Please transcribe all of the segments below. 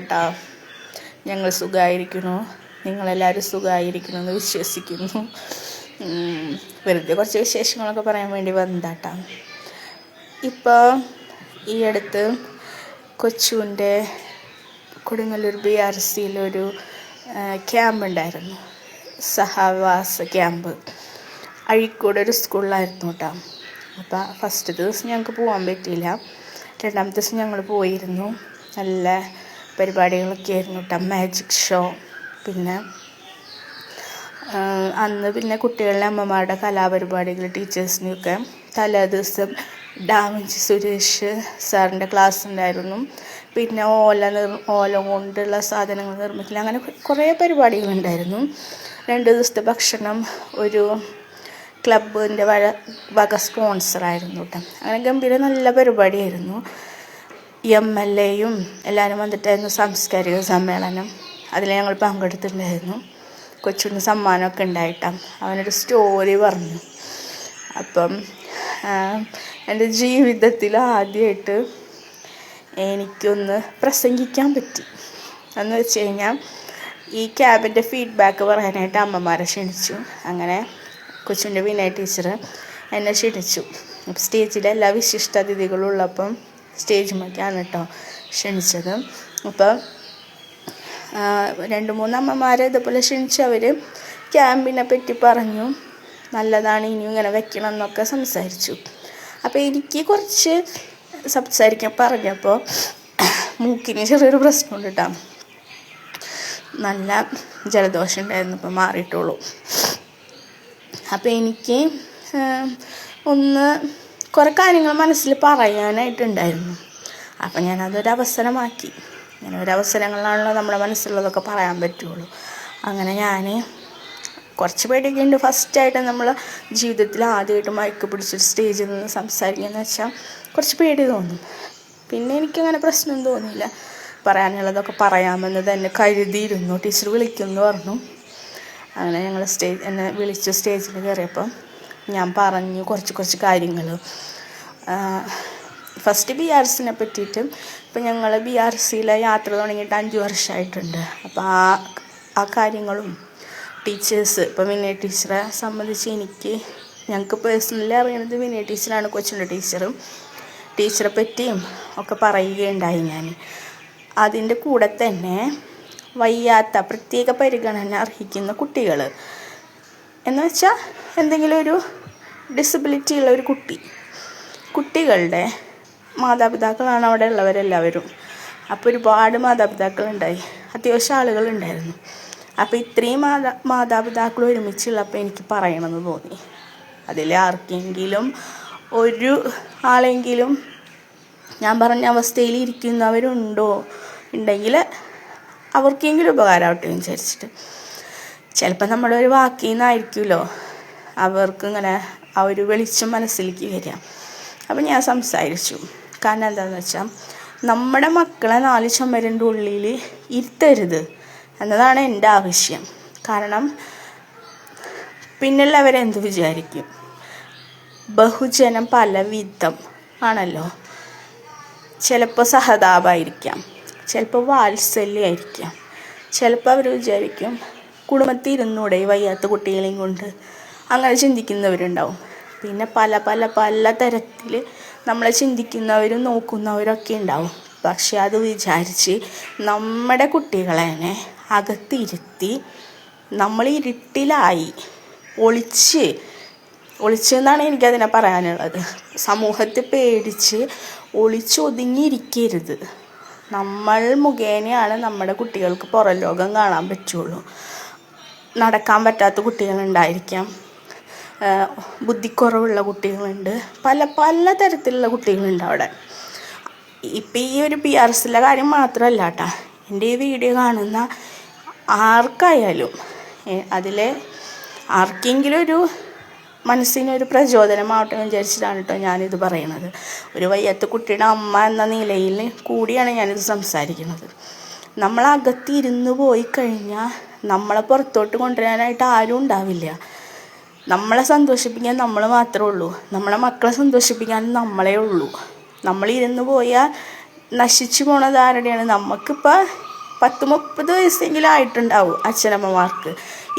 കേട്ടോ. ഞങ്ങൾ സുഖമായിരിക്കുന്നു നിങ്ങളെല്ലാവരും എന്ന് വിശ്വസിക്കുന്നു. വെറുതെ കുറച്ച് വിശേഷങ്ങളൊക്കെ പറയാൻ വേണ്ടി വന്നതാട്ടാ. ഇപ്പോൾ ഈ അടുത്ത് കൊച്ചുവിന്റെ കൊടുങ്ങല്ലൂർ ബി ആർ സിയിലൊരു ക്യാമ്പ് ഉണ്ടായിരുന്നു. സഹവാസ ക്യാമ്പ്. അഴീക്കോട് ഒരു സ്കൂളിലായിരുന്നു കേട്ടോ. അപ്പോൾ ഫസ്റ്റ് ദിവസം ഞങ്ങൾക്ക് പോകാൻ പറ്റിയില്ല. രണ്ടാമത്തെ ദിവസം ഞങ്ങൾ പോയിരുന്നു. നല്ല പരിപാടികളൊക്കെ ആയിരുന്നു കേട്ടോ മാജിക് ഷോ പിന്നെ അന്ന് പിന്നെ കുട്ടികളുടെ അമ്മമാരുടെ കലാപരിപാടികൾ ടീച്ചേഴ്സിനെയൊക്കെ തലേ ദിവസം ഡാമിഞ്ചി സുരേഷ് സാറിന്റെ ക്ലാസ് ഉണ്ടായിരുന്നു. പിന്നെ ഓല നിർ ഓല കൊണ്ടുള്ള സാധനങ്ങൾ നിർമ്മിക്കൽ അങ്ങനെ കുറേ പരിപാടികളുണ്ടായിരുന്നു. രണ്ട് ദിവസത്തെ ഭക്ഷണം ഒരു ക്ലബിന്റെ വക സ്പോൺസറായിരുന്നു കേട്ടോ അങ്ങനെ ഗംഭീര നല്ല പരിപാടിയായിരുന്നു. എം എൽ എയും എല്ലാവരും വന്നിട്ടായിരുന്നു സാംസ്കാരിക സമ്മേളനം. അതിൽ ഞങ്ങൾ പങ്കെടുത്തിട്ടുണ്ടായിരുന്നു. കൊച്ചുണ്ണി സമ്മാനമൊക്കെ ഉണ്ടായിട്ടാണ് അവനൊരു സ്റ്റോറി പറഞ്ഞു. അപ്പം എന്റെ ജീവിതത്തിൽ ആദ്യമായിട്ട് എനിക്കൊന്ന് പ്രസംഗിക്കാൻ പറ്റി. എന്ന് വെച്ച് കഴിഞ്ഞാൽ ഈ ക്യാബിന്റെ ഫീഡ്ബാക്ക് പറയാനായിട്ട് അമ്മമാരെ ക്ഷണിച്ചു. അങ്ങനെ കൊച്ചിന്റെ വിനയ ടീച്ചർ എന്നെ ക്ഷണിച്ചു. സ്റ്റേജിൽ എല്ലാ വിശിഷ്ട ഉള്ളപ്പം സ്റ്റേജിലേക്കാണ് കേട്ടോ ക്ഷണിച്ചത്. അപ്പം രണ്ട് മൂന്ന് അമ്മമാരെ ഇതുപോലെ ക്ഷണിച്ചവർ ക്യാമ്പിനെ പറ്റി പറഞ്ഞു. നല്ലതാണ് ഇനിയും ഇങ്ങനെ വെക്കണം എന്നൊക്കെ സംസാരിച്ചു. അപ്പോൾ എനിക്ക് കുറച്ച് സംസാരിക്കാൻ പറഞ്ഞപ്പോൾ മൂക്കിന് ചെറിയൊരു പ്രശ്നമുണ്ട് കേട്ടോ. നല്ല ജലദോഷം ഉണ്ടായിരുന്നു ഇപ്പോൾ മാറിയിട്ടുള്ളൂ. അപ്പോൾ എനിക്ക് ഒന്ന് കുറേ കാര്യങ്ങൾ മനസ്സിൽ പറയാനായിട്ടുണ്ടായിരുന്നു. അപ്പം ഞാനതൊരു അവസരമാക്കി അങ്ങനെ ഒരു അവസരങ്ങളിലാണല്ലോ നമ്മുടെ മനസ്സിലുള്ളതൊക്കെ പറയാൻ പറ്റുള്ളൂ. അങ്ങനെ ഞാൻ കുറച്ച് പേടിയൊക്കെ ഉണ്ട്. ഫസ്റ്റായിട്ട് നമ്മൾ ജീവിതത്തിൽ ആദ്യമായിട്ട് മയക്ക് പിടിച്ചൊരു സ്റ്റേജിൽ നിന്ന് സംസാരിക്കുകയെന്ന് വെച്ചാൽ കുറച്ച് പേടി തോന്നും. പിന്നെ എനിക്കങ്ങനെ പ്രശ്നം തോന്നിയില്ല. പറയാനുള്ളതൊക്കെ പറയാമെന്ന് തന്നെ കരുതിയിരുന്നു. ടീച്ചർ വിളിക്കുമെന്ന് പറഞ്ഞു. അങ്ങനെ ഞങ്ങൾ സ്റ്റേജ് എന്നെ വിളിച്ചു സ്റ്റേജിൽ കയറിയപ്പം ഞാൻ പറഞ്ഞു കുറച്ച് കുറച്ച് കാര്യങ്ങൾ. ഫസ്റ്റ് ബി ആർ സിനെ പറ്റിയിട്ട് ഇപ്പം ഞങ്ങൾ ബി ആർ സിയിലെ യാത്ര തുടങ്ങിയിട്ട് അഞ്ച് വർഷമായിട്ടുണ്ട് അപ്പോൾ ആ ആ കാര്യങ്ങളും ടീച്ചേഴ്സ് ഇപ്പം വിനയ ടീച്ചറെ സംബന്ധിച്ച് എനിക്ക് ഞങ്ങൾക്ക് പേഴ്സണലി അറിയണത് വിനയ ടീച്ചറാണ് കൊച്ചിന്റെ ടീച്ചറും ടീച്ചറെ പറ്റിയും ഒക്കെ പറയുകയുണ്ടായി ഞാൻ അതിന്റെ കൂടെ തന്നെ വയ്യാത്ത പ്രത്യേക പരിഗണന അർഹിക്കുന്ന കുട്ടികൾ എന്ന് വെച്ചാൽ എന്തെങ്കിലും ഒരു ഡിസബിലിറ്റി ഉള്ള ഒരു കുട്ടി. കുട്ടികളുടെ മാതാപിതാക്കളാണ് അവിടെ ഉള്ളവരെല്ലാവരും അപ്പോൾ ഒരുപാട് മാതാപിതാക്കളുണ്ടായി. അത്യാവശ്യം ആളുകളുണ്ടായിരുന്നു. അപ്പോൾ ഇത്രയും മാതാ മാതാപിതാക്കൾ ഒരുമിച്ചുള്ളപ്പോൾ എനിക്ക് പറയണമെന്ന് തോന്നി. അതിൽ ആർക്കെങ്കിലും ഒരു ആളെങ്കിലും ഞാൻ പറഞ്ഞ അവസ്ഥയിൽ ഇരിക്കുന്നവരുണ്ടോ? ഉണ്ടെങ്കിൽ അവർക്കെങ്കിലും ഉപകാരമാവട്ടെ വിചാരിച്ചിട്ട്. ചിലപ്പോൾ നമ്മുടെ ഒരു വാക്കിൽ നിന്നായിരിക്കുമല്ലോ അവർക്ക് ഇങ്ങനെ ആ ഒരു വെളിച്ചം മനസ്സിലേക്ക് വരിക. അപ്പം ഞാൻ സംസാരിച്ചു. കാരണം എന്താണെന്ന് വെച്ചാൽ നമ്മുടെ മക്കളെ നാല് ചുമരിന്റെ ഉള്ളിൽ ഇരുത്തരുത് എന്നതാണ് എന്റെ ആവശ്യം. കാരണം പിന്നുള്ളവരെന്ത് വിചാരിക്കും? ബഹുജനം പലവിധം ആണല്ലോ. ചിലപ്പോൾ സഹതാപമായിരിക്കാം ചിലപ്പോൾ വാത്സല്യമായിരിക്കാം ചിലപ്പോൾ അവർ വിചാരിക്കും കുടുംബത്തിൽ ഇരുന്നൂടെ വയ്യാത്ത കുട്ടികളെയും കൊണ്ട് അങ്ങനെ ചിന്തിക്കുന്നവരുണ്ടാവും. പിന്നെ പല പല പല തരത്തിൽ നമ്മളെ ചിന്തിക്കുന്നവരും നോക്കുന്നവരൊക്കെ ഉണ്ടാവും. പക്ഷെ അത് വിചാരിച്ച് നമ്മുടെ കുട്ടികളെ തന്നെ അകത്തിരുത്തി നമ്മൾ ഇരുട്ടിലായി ഒളിച്ച് ഒളിച്ചെന്നാണ് എനിക്കതിനെ പറയാനുള്ളത്. സമൂഹത്തെ പേടിച്ച് ഒളിച്ചൊതുങ്ങിയിരിക്കരുത്. നമ്മൾ മുഖേനയാണ് നമ്മുടെ കുട്ടികൾക്ക് പുറം ലോകം കാണാൻ പറ്റുള്ളൂ. നടക്കാൻ പറ്റാത്ത കുട്ടികളുണ്ടായിരിക്കാം. ബുദ്ധിക്കുറവുള്ള കുട്ടികളുണ്ട്. പല പല തരത്തിലുള്ള കുട്ടികളുണ്ട് അവിടെ. ഇപ്പം ഈ ഒരു പി ആർ എസിലെ കാര്യം മാത്രമല്ല കേട്ടോ എന്റെ ഈ വീഡിയോ കാണുന്ന ആർക്കായാലും അതിലെ ആർക്കെങ്കിലും ഒരു മനസ്സിനൊരു പ്രചോദനമാവട്ടെ എന്ന് വിചാരിച്ചിട്ടാണ് കേട്ടോ ഞാനിത് പറയുന്നത് ഒരു വയ്യാത്ത കുട്ടിയുടെ അമ്മ എന്ന നിലയിൽ കൂടിയാണ് ഞാനിത് സംസാരിക്കുന്നത്. നമ്മളകത്തിരുന്ന് പോയി കഴിഞ്ഞാൽ നമ്മളെ പുറത്തോട്ട് കൊണ്ടുവരാനായിട്ട് ആരും ഉണ്ടാവില്ല. നമ്മളെ സന്തോഷിപ്പിക്കാൻ നമ്മൾ മാത്രമേ ഉള്ളൂ. നമ്മളെ മക്കളെ സന്തോഷിപ്പിക്കാൻ നമ്മളേ ഉള്ളൂ. നമ്മളിരുന്ന് പോയാൽ നശിച്ചു പോണത് ആരുടെയാണ്? നമുക്കിപ്പോൾ പത്ത് മുപ്പത് വയസ്സെങ്കിലും ആയിട്ടുണ്ടാവും അച്ഛനമ്മമാർക്ക്.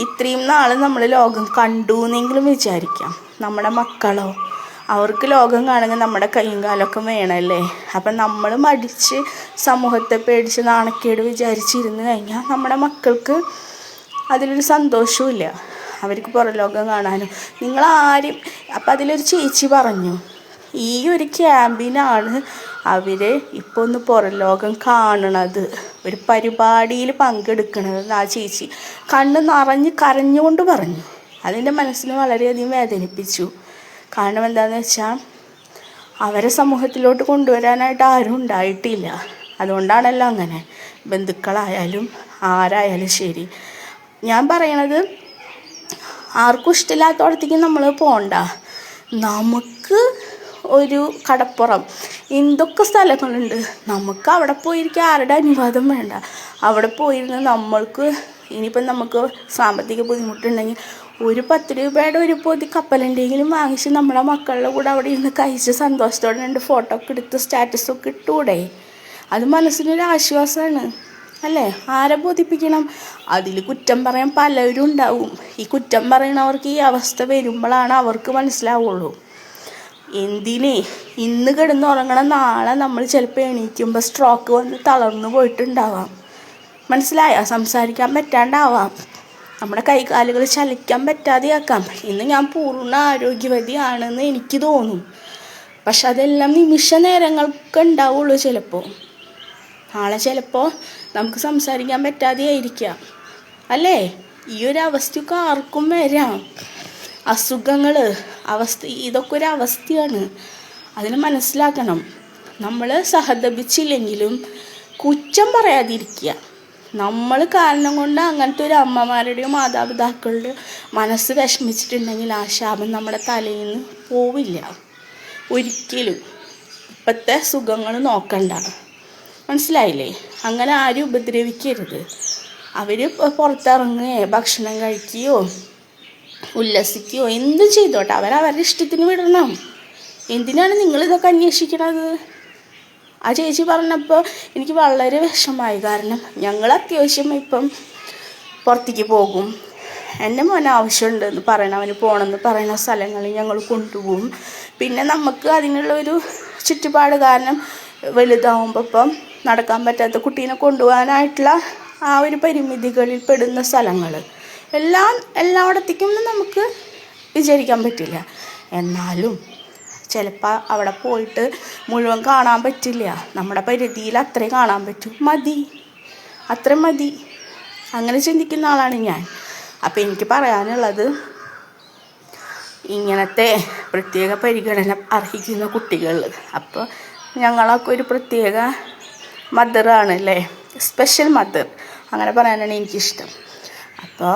ഇത്രയും നാൾ നമ്മൾ ലോകം കണ്ടു എന്നെങ്കിലും വിചാരിക്കാം. നമ്മുടെ മക്കളോ? അവർക്ക് ലോകം കാണുക നമ്മുടെ കൈയും കാലമൊക്കെ വേണമല്ലേ അപ്പം നമ്മൾ മടിച്ച് സമൂഹത്തെ പേടിച്ച് നാണക്കേട് വിചാരിച്ചിരുന്ന് കഴിഞ്ഞാൽ നമ്മുടെ മക്കൾക്ക് അതിലൊരു സന്തോഷവുമില്ല. അവർക്ക് പുറം ലോകം കാണാനും. നിങ്ങൾ ആരും അപ്പം അതിലൊരു ചേച്ചി പറഞ്ഞു ഈ ഒരു ക്യാമ്പിനാണ് അവർ ഇപ്പോൾ ഒന്ന് പുറം ലോകം കാണണത്. ഒരു പരിപാടിയിൽ പങ്കെടുക്കണത്. ആ ചേച്ചി കണ്ണ് നിറഞ്ഞ് കരഞ്ഞുകൊണ്ട് പറഞ്ഞു. അതെന്റെ മനസ്സിനെ വളരെയധികം വേദനിപ്പിച്ചു. കാരണം എന്താണെന്ന് വെച്ചാൽ അവരെ സമൂഹത്തിലോട്ട് കൊണ്ടുവരാനായിട്ട് ആരും ഉണ്ടായിട്ടില്ല. അതുകൊണ്ടാണല്ലോ അങ്ങനെ. ബന്ധുക്കളായാലും ആരായാലും ശരി. ഞാൻ പറയണത് ആർക്കും ഇഷ്ടമില്ലാത്തടത്തേക്ക് നമ്മൾ പോകണ്ട നമുക്ക് ഒരു കടപ്പുറം. എന്തൊക്കെ സ്ഥലങ്ങളുണ്ട്? നമുക്ക് അവിടെ പോയിരിക്കാൻ ആരുടെ അനുവാദം വേണ്ട. അവിടെ പോയിരുന്ന് നമ്മൾക്ക് ഇനിയിപ്പം നമുക്ക് സാമ്പത്തിക ബുദ്ധിമുട്ടുണ്ടെങ്കിൽ ഒരു പത്ത് രൂപയുടെ ഒരു പൊതി കപ്പലുണ്ടെങ്കിലും വാങ്ങിച്ച് നമ്മുടെ മക്കളുടെ കൂടെ അവിടെ ഇരുന്ന് കഴിച്ച് സന്തോഷത്തോടെ രണ്ട് ഫോട്ടോ ഒക്കെ എടുത്ത് സ്റ്റാറ്റസൊക്കെ ഇട്ടൂടെ. അത് മനസ്സിനൊരു ആശ്വാസമാണ് അല്ലേ? ആരെ ബോധിപ്പിക്കണം? അതിൽ കുറ്റം പറയാൻ പലരും ഉണ്ടാവും. ഈ കുറ്റം പറയണവർക്ക് ഈ അവസ്ഥ വരുമ്പോഴാണ് അവർക്ക് മനസ്സിലാവുള്ളൂ. എന്തിനേ? ഇന്ന് കിടന്നുറങ്ങണം നാളെ നമ്മൾ ചിലപ്പോൾ എണീക്കുമ്പോൾ സ്ട്രോക്ക് വന്ന് തളർന്നു പോയിട്ടുണ്ടാവാം. മനസ്സിലായോ? സംസാരിക്കാൻ പറ്റാണ്ടാവാം. നമ്മുടെ കൈകാലുകൾ ചലിക്കാൻ പറ്റാതെയാക്കാം. ഇന്ന് ഞാൻ പൂർണ ആരോഗ്യവതിയാണെന്ന് എനിക്ക് തോന്നും. പക്ഷെ അതെല്ലാം നിമിഷ നേരങ്ങൾക്ക് ഉണ്ടാവുള്ളൂ ചിലപ്പോൾ നാളെ ചിലപ്പോൾ നമുക്ക് സംസാരിക്കാൻ പറ്റാതെ ആയിരിക്കാം അല്ലേ? ഈ ഒരു അവസ്ഥയൊക്കെ ആർക്കും വരാം. അസുഖങ്ങൾ അവസ്ഥ ഇതൊക്കെ ഒരു അവസ്ഥയാണ്. അതിന് മനസ്സിലാക്കണം. നമ്മൾ സഹതപിച്ചില്ലെങ്കിലും കുറ്റം പറയാതിരിക്കുക നമ്മൾ കാരണം കൊണ്ട് അങ്ങനത്തെ ഒരു അമ്മമാരുടെയും മാതാപിതാക്കളുടെ മനസ്സ് വിഷമിച്ചിട്ടുണ്ടെങ്കിൽ ആ ശാപം നമ്മുടെ തലയിൽ നിന്ന് പോവില്ല. ഒരിക്കലും. ഇപ്പോഴത്തെ സുഖങ്ങൾ നോക്കണ്ട. മനസ്സിലായില്ലേ? അങ്ങനെ ആരും ഉപദ്രവിക്കരുത്. അവർ പുറത്തിറങ്ങുകയോ ഭക്ഷണം കഴിക്കുകയോ ഉല്ലസിക്കുകയോ എന്തും ചെയ്തോട്ടെ. അവരുടെ ഇഷ്ടത്തിന് വിടണം. എന്തിനാണ് നിങ്ങളിതൊക്കെ അന്വേഷിക്കണത്? ആ ചേച്ചി പറഞ്ഞപ്പോൾ എനിക്ക് വളരെ വിഷമമായി. കാരണം ഞങ്ങൾ അത്യാവശ്യം ഇപ്പം പുറത്തേക്ക് പോകും. എന്റെ മോൻ ആവശ്യമുണ്ടെന്ന് പറയണം. അവന് പോകണമെന്ന് പറയുന്ന സ്ഥലങ്ങളിൽ ഞങ്ങൾ കൊണ്ടുപോകും. പിന്നെ നമുക്ക് അതിനുള്ള ഒരു ചുറ്റുപാട് കാരണം വലുതാവുമ്പോൾ ഇപ്പം നടക്കാൻ പറ്റാത്ത കുട്ടീനെ കൊണ്ടുപോകാനായിട്ടുള്ള ആ ഒരു പരിമിതികളിൽ പെടുന്ന സ്ഥലങ്ങൾ എല്ലാം എല്ലായിടത്തേക്കും നമുക്ക് വിചാരിക്കാൻ പറ്റില്ല. എന്നാലും ചിലപ്പോൾ അവിടെ പോയിട്ട് മുഴുവൻ കാണാൻ പറ്റില്ല. നമ്മുടെ പരിധിയിൽ അത്രയും കാണാൻ പറ്റും. മതി. അത്ര മതി. അങ്ങനെ ചിന്തിക്കുന്ന ആളാണ് ഞാൻ. അപ്പോൾ എനിക്ക് പറയാനുള്ളത് ഇങ്ങനത്തെ പ്രത്യേക പരിഗണന അർഹിക്കുന്ന കുട്ടികൾ അപ്പോൾ ഞങ്ങളൊക്കെ ഒരു പ്രത്യേക മദറാണ് അല്ലേ സ്പെഷ്യൽ മദർ അങ്ങനെ പറയാനാണ് എനിക്കിഷ്ടം. അപ്പോൾ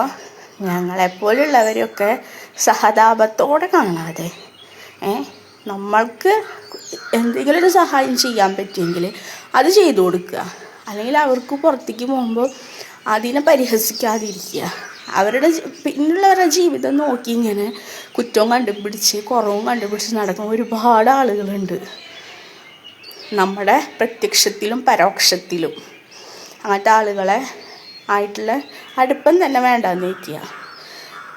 ഞങ്ങളെപ്പോലുള്ളവരെയൊക്കെ സഹതാപത്തോടെ കാണാതെ നമ്മൾക്ക് എന്തെങ്കിലും ഒരു സഹായം ചെയ്യാൻ പറ്റിയെങ്കിൽ അത് ചെയ്തു കൊടുക്കുക. അല്ലെങ്കിൽ അവർക്ക് പുറത്തേക്ക് പോകുമ്പോൾ അതിനെ പരിഹസിക്കാതിരിക്കുക. അവരുടെ പിന്നുള്ളവരുടെ ജീവിതം നോക്കി ഇങ്ങനെ കുറ്റവും കണ്ടുപിടിച്ച് കുറവും കണ്ടുപിടിച്ച് നടക്കുന്ന ഒരുപാട് ആളുകളുണ്ട്. നമ്മുടെ പ്രത്യക്ഷത്തിലും പരോക്ഷത്തിലും. അങ്ങനത്തെ ആളുകളെ ആയിട്ടുള്ള അടുപ്പം തന്നെ വേണ്ടാന്ന് വയ്ക്കുക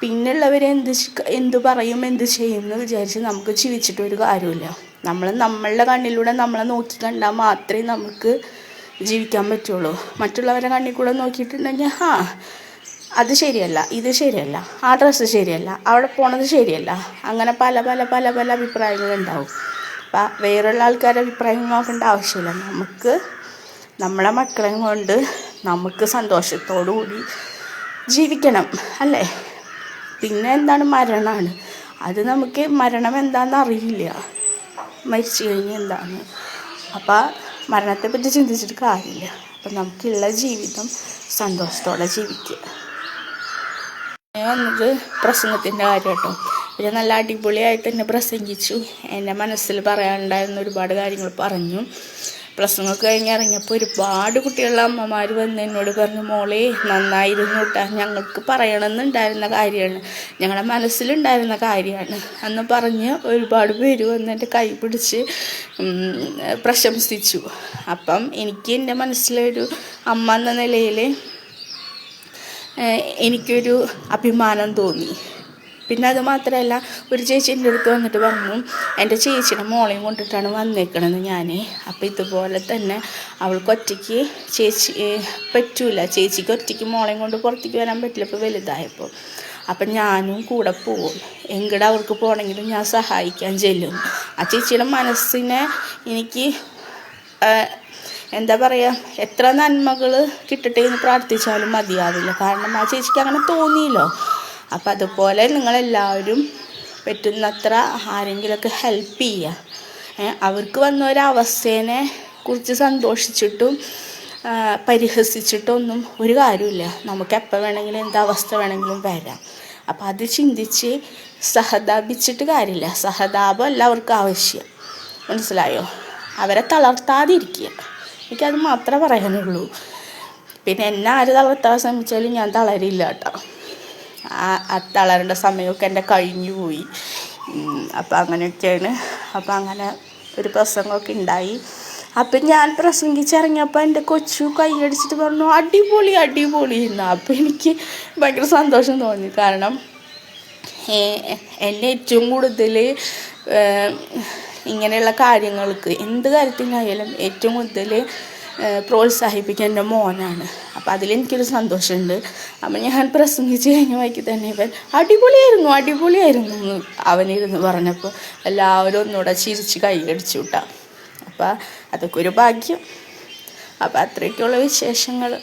പിന്നുള്ളവർ എന്ത് എന്ത് പറയും എന്ത് ചെയ്യും എന്ന് വിചാരിച്ച് നമുക്ക് ജീവിച്ചിട്ട് ഒരു കാര്യമില്ല നമ്മൾ നമ്മളുടെ കണ്ണിലൂടെ നമ്മളെ നോക്കി കണ്ടാൽ മാത്രമേ നമുക്ക് ജീവിക്കാൻ പറ്റുള്ളൂ. മറ്റുള്ളവരുടെ കണ്ണിൽ കൂടെ നോക്കിയിട്ടുണ്ടെങ്കിൽ ആ അത് ശരിയല്ല ഇത് ശരിയല്ല ആ ഡ്രസ്സ് ശരിയല്ല അവിടെ പോണത് ശരിയല്ല. അങ്ങനെ പല പല പല പല അഭിപ്രായങ്ങളുണ്ടാവും അപ്പം വേറെയുള്ള ആൾക്കാരുടെ അഭിപ്രായം നോക്കേണ്ട ആവശ്യമില്ല. നമുക്ക് നമ്മളെ മക്കളെ കൊണ്ട് നമുക്ക് സന്തോഷത്തോടു കൂടി ജീവിക്കണം അല്ലേ? പിന്നെ എന്താണ് മരണമാണ് അത് നമുക്ക് മരണം എന്താണെന്ന് അറിയില്ല. മരിച്ചു കഴിഞ്ഞ് എന്താണ്? അപ്പോൾ മരണത്തെപ്പറ്റി ചിന്തിച്ചിട്ട് കാര്യമില്ല. അപ്പം നമുക്കുള്ള ജീവിതം സന്തോഷത്തോടെ ജീവിക്കുക. വന്നത് പ്രസംഗത്തിന്റെ കാര്യം കേട്ടോ പിന്നെ നല്ല അടിപൊളിയായി തന്നെ പ്രസംഗിച്ചു. എന്റെ മനസ്സിൽ പറയാനുണ്ടായിരുന്ന ഒരുപാട് കാര്യങ്ങൾ പറഞ്ഞു. പ്രസംഗമൊക്കെ കഴിഞ്ഞ് ഇറങ്ങിയപ്പോൾ ഒരുപാട് കുട്ടികളുടെ അമ്മമാർ വന്ന് എന്നോട് പറഞ്ഞു മോളെ നന്നായിരുന്നു കേട്ടോ ഞങ്ങൾക്ക് പറയണമെന്നുണ്ടായിരുന്ന കാര്യമാണ്. ഞങ്ങളുടെ മനസ്സിലുണ്ടായിരുന്ന കാര്യമാണ്. എന്ന് പറഞ്ഞ് ഒരുപാട് പേര് വന്ന് എന്റെ കൈ പിടിച്ച് പ്രശംസിച്ചു. അപ്പം എനിക്ക് എന്റെ മനസ്സിലൊരു അമ്മ എന്ന നിലയിൽ എനിക്കൊരു അഭിമാനം തോന്നി. പിന്നെ അത് മാത്രമല്ല ഒരു ചേച്ചി എന്റെ അടുത്ത് വന്നിട്ട് പറഞ്ഞു എന്റെ ചേച്ചിയുടെ മോളെയും കൊണ്ടിട്ടാണ് വന്നേക്കണത് ഞാൻ അപ്പോൾ ഇതുപോലെ തന്നെ അവൾക്ക് ഒറ്റയ്ക്ക് ചേച്ചി പറ്റൂല. ചേച്ചിക്ക് ഒറ്റയ്ക്ക് മോളെയും കൊണ്ട് പുറത്തേക്ക് വരാൻ പറ്റില്ല. ഇപ്പോൾ വലുതായപ്പോൾ അപ്പം ഞാനും കൂടെ പോവും. എങ്ങടെ അവർക്ക് പോകണമെങ്കിലും ഞാൻ സഹായിക്കാൻ ചെല്ലും. ആ ചേച്ചിയുടെ മനസ്സിനെ എനിക്ക് എന്താ പറയുക എത്ര നന്മകൾ കിട്ടട്ടെ എന്ന് പ്രാർത്ഥിച്ചാലും മതിയാവില്ല. കാരണം ആ ചേച്ചിക്ക് അങ്ങനെ തോന്നിയല്ലോ. അപ്പം അതുപോലെ നിങ്ങളെല്ലാവരും പറ്റുന്നത്ര ആരെങ്കിലുമൊക്കെ ഹെൽപ്പ് ചെയ്യുക അവർക്ക് വന്ന ഒരവസ്ഥേനെ കുറിച്ച് സന്തോഷിച്ചിട്ടും പരിഹസിച്ചിട്ടൊന്നും ഒരു കാര്യമില്ല നമുക്ക് എപ്പോൾ വേണമെങ്കിലും എന്ത് അവസ്ഥ വേണമെങ്കിലും വരാം. അപ്പം അത് ചിന്തിച്ച് സഹതാപിച്ചിട്ട് കാര്യമില്ല. സഹതാപം അല്ല അവർക്ക് ആവശ്യം. മനസ്സിലായോ? അവരെ തളർത്താതിരിക്കുക. എനിക്കത് മാത്രമേ പറയാനുള്ളൂ. പിന്നെ എന്നെ ആര് തളർത്താൻ ശ്രമിച്ചാലും ഞാൻ തളരില്ല കേട്ടോ. ആ തളരേണ്ട സമയമൊക്കെ എന്റെ കഴിഞ്ഞു പോയി. അപ്പം അങ്ങനെയൊക്കെയാണ്. അപ്പം അങ്ങനെ ഒരു പ്രസംഗമൊക്കെ ഉണ്ടായി. അപ്പം ഞാൻ പ്രസംഗിച്ചിറങ്ങിയപ്പോൾ എന്റെ കൊച്ചു കൈയടിച്ചിട്ട് പറഞ്ഞു അടിപൊളി അടിപൊളി എന്ന്. അപ്പം എനിക്ക് ഭയങ്കര സന്തോഷം തോന്നി. കാരണം എന്നെ ഏറ്റവും കൂടുതൽ ഇങ്ങനെയുള്ള കാര്യങ്ങൾക്ക് എന്ത് കാര്യത്തിനായാലും ഏറ്റവും കൂടുതൽ പ്രോത്സാഹിപ്പിക്കുക എന്റെ മോനാണ്. അപ്പോൾ അതിലെനിക്കൊരു സന്തോഷമുണ്ട്. അപ്പം ഞാൻ പ്രസംഗിച്ച് കഴിഞ്ഞ വഴിക്ക് തന്നെ ഇവൻ അടിപൊളിയായിരുന്നു അടിപൊളിയായിരുന്നു എന്ന് അവനിരുന്ന് പറഞ്ഞപ്പോൾ എല്ലാവരും ഒന്നുകൂടെ ചിരിച്ച് കൈയടിച്ചു വിട്ടാം അപ്പോൾ അതൊക്കെ ഒരു ഭാഗ്യം. അപ്പോൾ അത്രയ്ക്കുള്ള വിശേഷങ്ങൾ